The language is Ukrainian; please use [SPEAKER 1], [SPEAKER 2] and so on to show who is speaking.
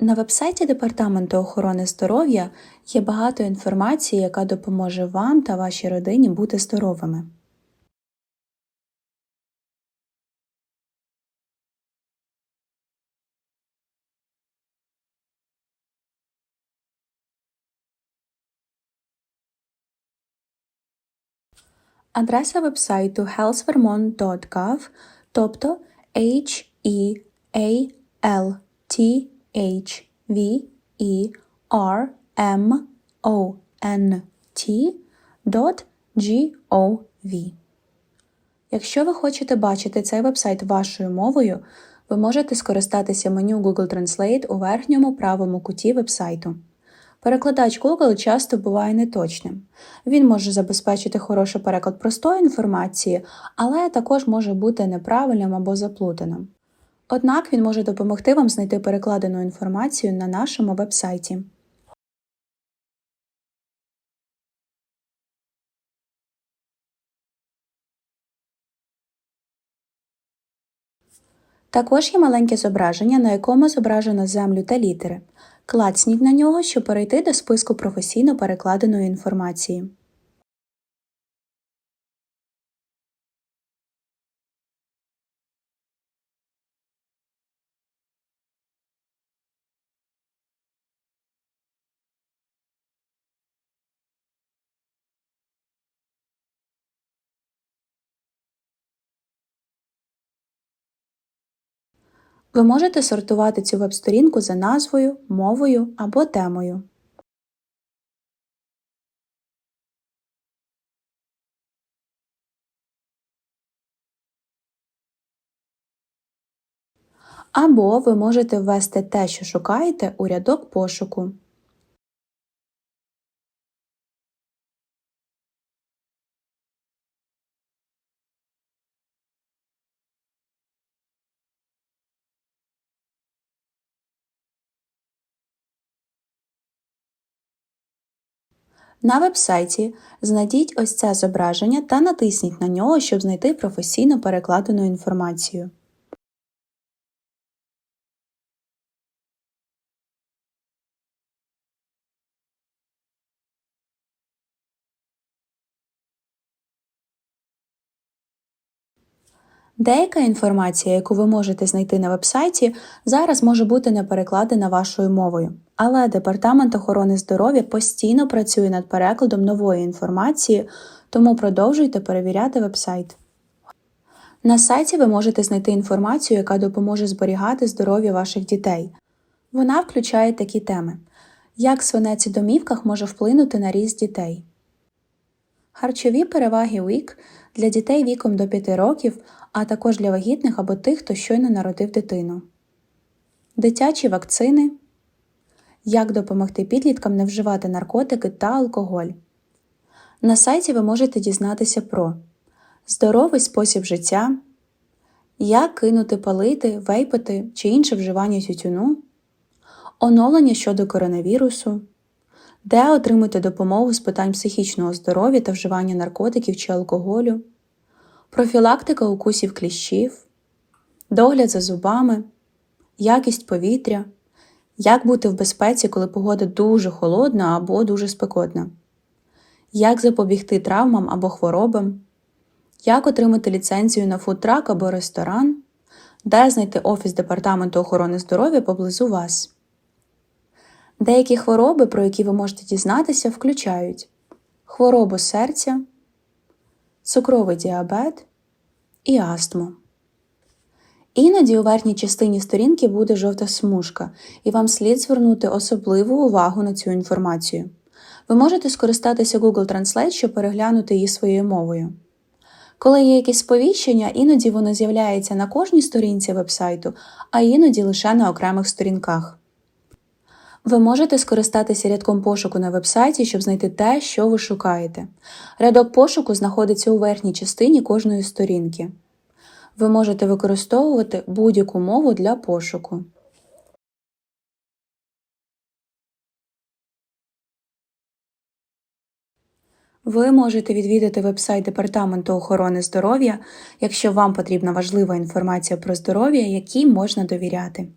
[SPEAKER 1] На вебсайті Департаменту охорони здоров'я є багато інформації, яка допоможе вам та вашій родині бути здоровими. Адреса вебсайту healthvermont.gov, тобто h e a l t h v e r m o n t .gov. Якщо ви хочете бачити цей вебсайт вашою мовою, ви можете скористатися меню Google Translate у верхньому правому куті вебсайту. Перекладач Google часто буває неточним. Він може забезпечити хороший переклад простої інформації, але також може бути неправильним або заплутаним. Однак він може допомогти вам знайти перекладену інформацію на нашому вебсайті. Також є маленьке зображення, на якому зображено землю та літери. Клацніть на нього, щоб перейти до списку професійно перекладеної інформації. Ви можете сортувати цю веб-сторінку за назвою, мовою або темою. Або ви можете ввести те, що шукаєте, у рядок пошуку. На вебсайті знайдіть ось це зображення та натисніть на нього, щоб знайти професійно перекладену інформацію. Деяка інформація, яку ви можете знайти на вебсайті, зараз може бути не перекладена вашою мовою, але Департамент охорони здоров'я постійно працює над перекладом нової інформації, тому продовжуйте перевіряти вебсайт. На сайті ви можете знайти інформацію, яка допоможе зберігати здоров'я ваших дітей. Вона включає такі теми: як свинець у домівках може вплинути на ріст дітей, харчові переваги УІК для дітей віком до 5 років, а також для вагітних або тих, хто щойно народив дитину, дитячі вакцини, як допомогти підліткам не вживати наркотики та алкоголь. На сайті ви можете дізнатися про здоровий спосіб життя, як кинути палити, вейпити чи інше вживання тютюну, оновлення щодо коронавірусу, де отримати допомогу з питань психічного здоров'я та вживання наркотиків чи алкоголю, профілактика укусів кліщів, догляд за зубами, якість повітря, як бути в безпеці, коли погода дуже холодна або дуже спекотна, як запобігти травмам або хворобам, як отримати ліцензію на фудтрак або ресторан, де знайти офіс Департаменту охорони здоров'я поблизу вас. Деякі хвороби, про які ви можете дізнатися, включають хворобу серця, цукровий діабет і астму. Іноді у верхній частині сторінки буде жовта смужка, і вам слід звернути особливу увагу на цю інформацію. Ви можете скористатися Google Translate, щоб переглянути її своєю мовою. Коли є якісь сповіщення, іноді воно з'являється на кожній сторінці вебсайту, а іноді лише на окремих сторінках. Ви можете скористатися рядком пошуку на вебсайті, щоб знайти те, що ви шукаєте. Рядок пошуку знаходиться у верхній частині кожної сторінки. Ви можете використовувати будь-яку мову для пошуку. Ви можете відвідати вебсайт Департаменту охорони здоров'я, якщо вам потрібна важлива інформація про здоров'я, якій можна довіряти.